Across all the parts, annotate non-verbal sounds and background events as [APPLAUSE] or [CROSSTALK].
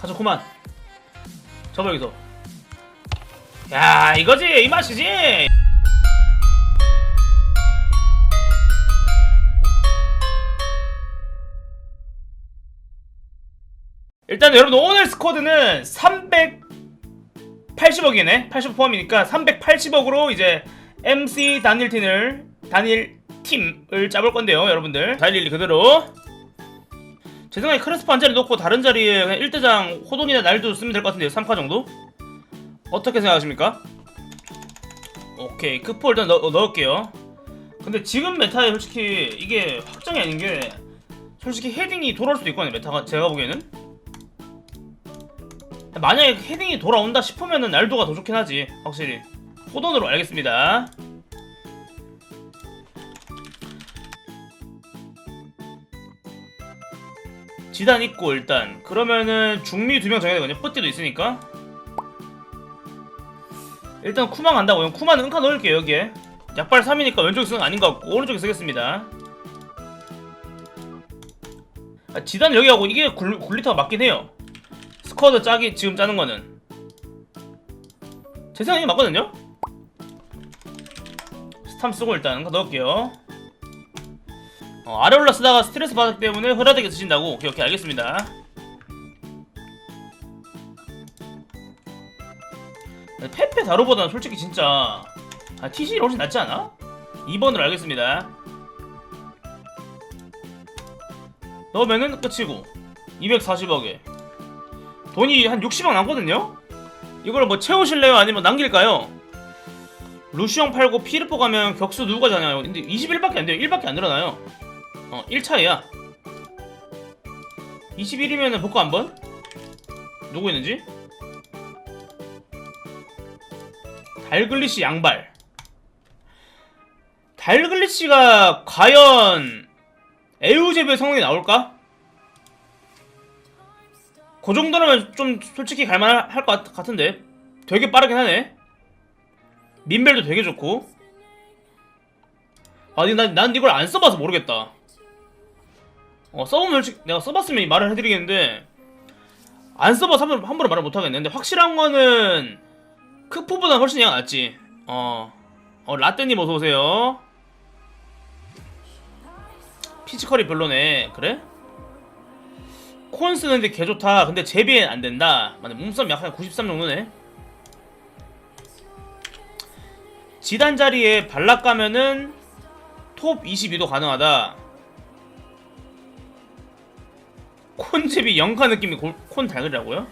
가자 그만. 접어 여기서. 야 이거지 이 맛이지. 일단 여러분 오늘 스쿼드는 380억이네. 80억 포함이니까 380억으로 이제 MC 단일 팀을 단일 팀을 짜볼 건데요 여러분들. 다일리 그대로 제 생각에 크레스프 한 자리 놓고 다른 자리에 그냥 1대장 호돈이나 날도 쓰면 될 것 같은데요 3카 정도? 어떻게 생각하십니까? 오케이 크포 일단 넣, 넣을게요 근데 지금 메타에 솔직히 이게 확정이 아닌 게 솔직히 헤딩이 돌아올 수도 있거든요 메타가 제가 보기에는 만약에 헤딩이 돌아온다 싶으면은 날도가 더 좋긴 하지 확실히 호돈으로 알겠습니다 지단 있고 일단. 그러면은 중미 두 명 정해야 되거든요. 뿌띠도 있으니까. 일단 쿠망 간다고. 요 쿠마는 은카 넣을게요 여기에. 약발 3이니까 왼쪽에 쓰는 거 아닌 것 같고 오른쪽에 쓰겠습니다. 아, 지단 여기 하고 이게 굴, 굴리터가 맞긴 해요. 스쿼드 짜기 지금 짜는 거는. 제 생각이 맞거든요? 스탐 쓰고 일단 은카 넣을게요 어, 아래 올라 쓰다가 스트레스 받았기 때문에 흐라되게 쓰신다고 오케이 오케이 알겠습니다 페페 다로보다는 솔직히 진짜 아, TC가 훨씬 낫지 않아? 2번으로 알겠습니다 넣으면은 끝이고 240억에 돈이 한 60억 남거든요? 이걸 뭐 채우실래요? 아니면 남길까요? 루시형 팔고 피르포 가면 격수 누가 자냐요? 근데 21밖에 안 돼요 1밖에 안 늘어나요 어 1차이야. 21이면은 복구 한번? 누구 있는지? 달글리시 양발. 달글리시가 과연 에우제브의 성능이 나올까? 그 정도라면 좀 솔직히 갈만할 것 같은데. 되게 빠르긴 하네. 민벨도 되게 좋고. 아니 난, 난 이걸 안 써봐서 모르겠다 어 써보면 내가 써봤으면 말을 해드리겠는데 안 써봐서 함부로, 함부로 말을 못하겠네. 근데 확실한 거는 크포보다 훨씬 얘가 낫지. 어, 어 라떼님 어서오세요. 피지컬이 별로네. 그래? 콘 쓰는데 개 좋다. 근데 제비엔 안 된다. 맞네. 몸싸움 약한 93 정도네. 지단 자리에 발락 가면은 톱 22도 가능하다 콘잽이 0카 느낌이 골- 콘 달그라고요?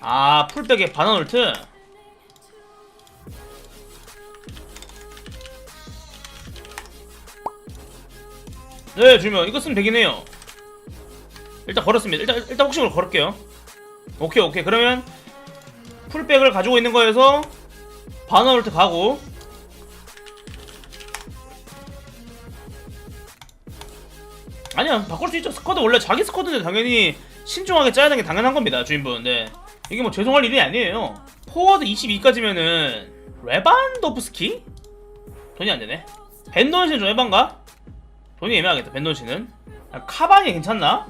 아 풀백에 바나놀트? 네 주면 이거 쓰면 되긴 해요. 일단 걸었습니다. 일단 일단 혹시 모르 걸을게요. 오케이 오케이. 그러면 풀백을 가지고 있는 거에서 바나놀트 가고 아니야 바꿀 수 있죠. 스쿼드 원래 자기 스쿼드인데 당연히 신중하게 짜야 되는 게 당연한 겁니다 주인분. 네. 이게 뭐 죄송할 일이 아니에요. 포워드 22까지면은 레반도프스키? 돈이 안되네. 벤돈신 좀 해반가? 돈이 애매하겠다 벤돈신은. 아, 카반이 괜찮나?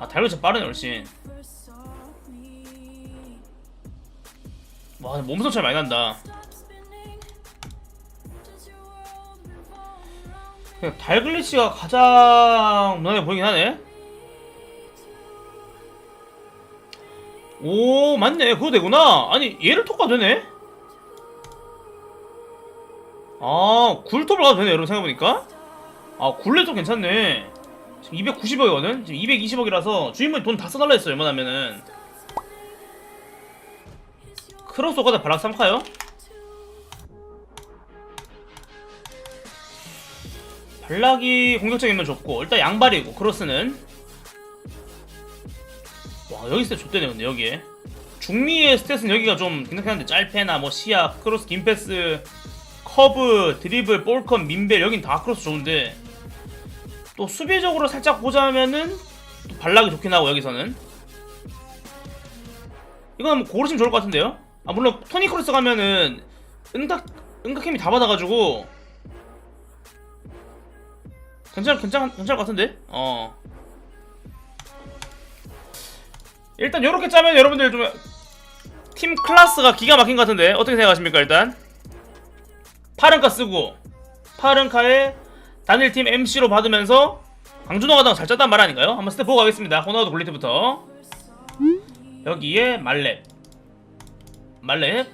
아 달고 진짜 빠르네 훨씬. 와 몸성 차이 많이 난다 그냥 달글리치가 가장 눈에 보이긴 하네. 오 맞네 그거 되구나. 아니 얘를 톡가 되네. 아 굴톱을 가도 되네 여러분 생각해보니까. 아 굴레도 괜찮네. 지금 290억이거든. 지금 220억이라서 주인분이 돈 다 써달라 했어요 웬만하면은. 크로스 오가다 바락 3카요? 발락이 공격적이면 좋고 일단 양발이고 크로스는. 와 여기 스탯 좋대네 근데 여기에. 중미의 스탯은 여기가 좀 괜찮긴 한데 짤페나 뭐 시야 크로스 긴 패스 커브 드리블 볼컨 민벨 여긴 다 크로스 좋은데 또 수비적으로 살짝 보자면은 또 발락이 좋긴 하고 여기서는. 이건 뭐 고르시면 좋을 것 같은데요? 아 물론 토니 크로스 가면은 은각 은각힘이 다 받아가지고 괜찮 괜찮 괜찮을 것 같은데? 어. 일단 요렇게 짜면 여러분들 좀 팀 클래스가 기가 막힌 것 같은데 어떻게 생각하십니까 일단 파른카 쓰고 파른카에 단일팀 MC로 받으면서 강준호가 더 잘 짰단 말 아닌가요? 한번 스텝 보고 가겠습니다 호나우드 굴리트부터 여기에 말렙 말렙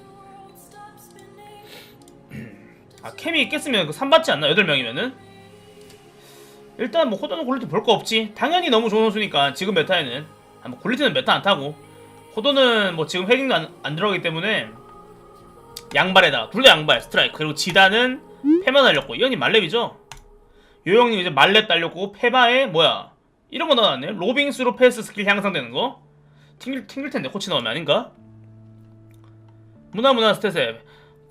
아 캠이 있겠으면 그 3받지 않나? 8명이면은 일단 뭐 호도는 굴리트 볼 거 없지. 당연히 너무 좋은 선수니까 지금 메타에는. 아, 뭐 굴리트는 메타 안 타고. 호도는 뭐 지금 헤딩도 안, 안 들어가기 때문에 양발에다 둘 다 양발 스트라이크. 그리고 지단은 페마 달렸고 이 형님 말렙이죠? 요 형님 이제 말렙 달렸고 페마에 뭐야? 이런 거 넣어놨네. 로빙스로 패스 스킬 향상되는 거? 튕길, 튕길 텐데 코치 넣으면 아닌가? 무난무난 스탯에.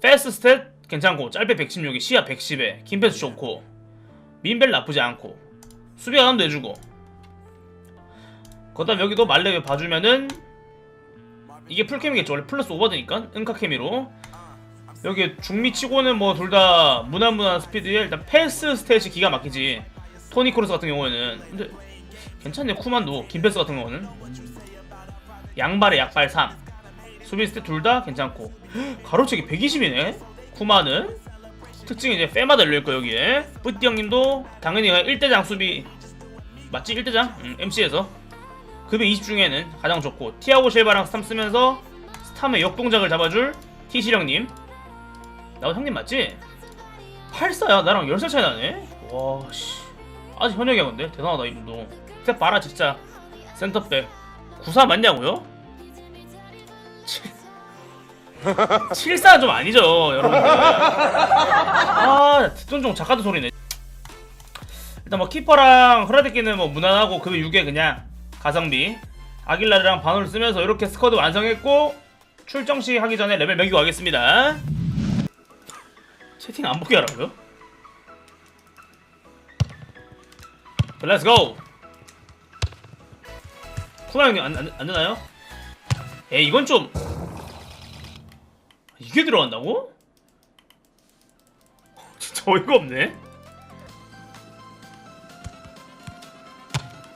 패스 스탯 괜찮고 짧게 116에 시야 110에 긴 패스 좋고 민벨 나쁘지 않고 수비 가담도 해주고 그 다음 여기도 말렙에 봐주면은 이게 풀캠이겠죠. 원래 플러스 오버드니까 은카 케미로. 여기 중미 치고는 뭐 둘 다 무난무난 스피드에 일단 패스 스탯이 기가 막히지. 토니 크로스 같은 경우에는. 근데 괜찮네 쿠만도 긴 패스 같은 경우는. 양발에 약발 3 수비 스탯 둘 다 괜찮고. 가로채기 120이네? 쿠만은 특징이 이제 페마 달려있고 여기에. 뿌띠 형님도 당연히 1대장 수비. 맞지? 1대장? 응, MC에서. 급여 20 중에는 가장 좋고. 티아고 실바랑 스탐 쓰면서 스탐의 역동작을 잡아줄 티시령님. 나도 형님 맞지? 84야 나랑 10살 차이 나네? 와씨. 아직 현역이야 근데. 대단하다 이분도. 스텝 봐라 진짜. 센터백. 94 맞냐고요? 74는 [LAUGHS] 좀 아니죠 여러분들 아 뒷돈종 작가도 소리네 일단 뭐 키퍼랑 흐라데끼는 뭐 무난하고 그 6에 그냥 가성비 아길라르랑 반호를 쓰면서 이렇게 스쿼드 완성했고 출정 시 하기 전에 레벨 매기고 가겠습니다 채팅 안 보게 하라고요? 렛츠 고 쿠마 형님 안, 안, 안 되나요? 에이 이건 좀 이게 들어간다고? 어이가 없네.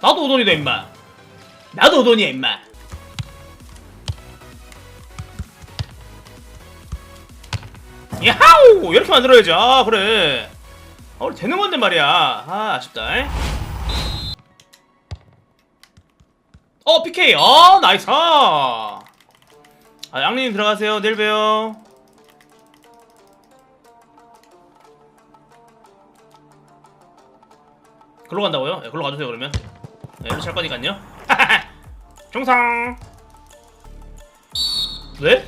나도 오돈이다 임마. 나도 오돈이야 임마. 야하우! 이렇게 만들어야지. 아 그래. 아 원래 되는 건데 말이야. 아 아쉽다. 에? 어 PK 아 나이스. 아 양님 들어가세요. 내일 봬요 글로 간다고요? 네, 글로 가주세요 그러면 네, 이렇게 할 거니까요 [LAUGHS] 정상 왜?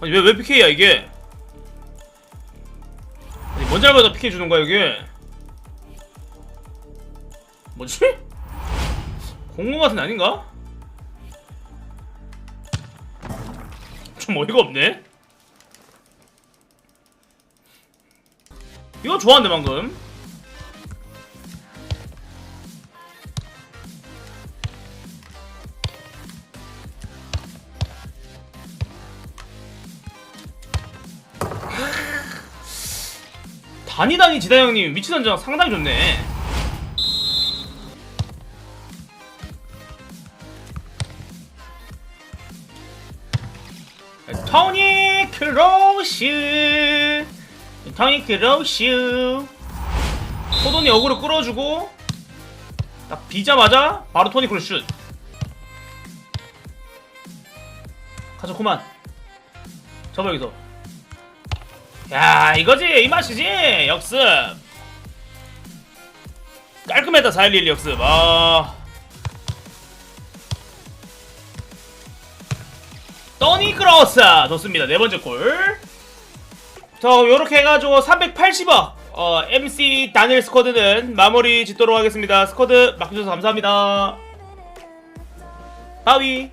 아니 왜, 왜 PK야 이게 아니 뭔 잘못다 PK 주는 거야 이게 뭐지? 공공 같은 애 아닌가? 좀 어이가 없네 이거 좋았는데 방금 다니다니 지다 형님. 위치 선정 상당히 좋네. 토니 크로슈. 토니 크로슈. 호돈이 어그로 끌어주고 딱 비자마자 바로 토니 크로슈. 가자 그만. 접어 여기서 야 이거지 이 맛이지 역습 깔끔했다 411 역습 아 떠니 크로스 좋습니다 네 번째 골. 자 요렇게 해가지고 380억 어, MC 다니엘 스쿼드는 마무리 짓도록 하겠습니다. 스쿼드 맡겨주셔서 감사합니다. 바위.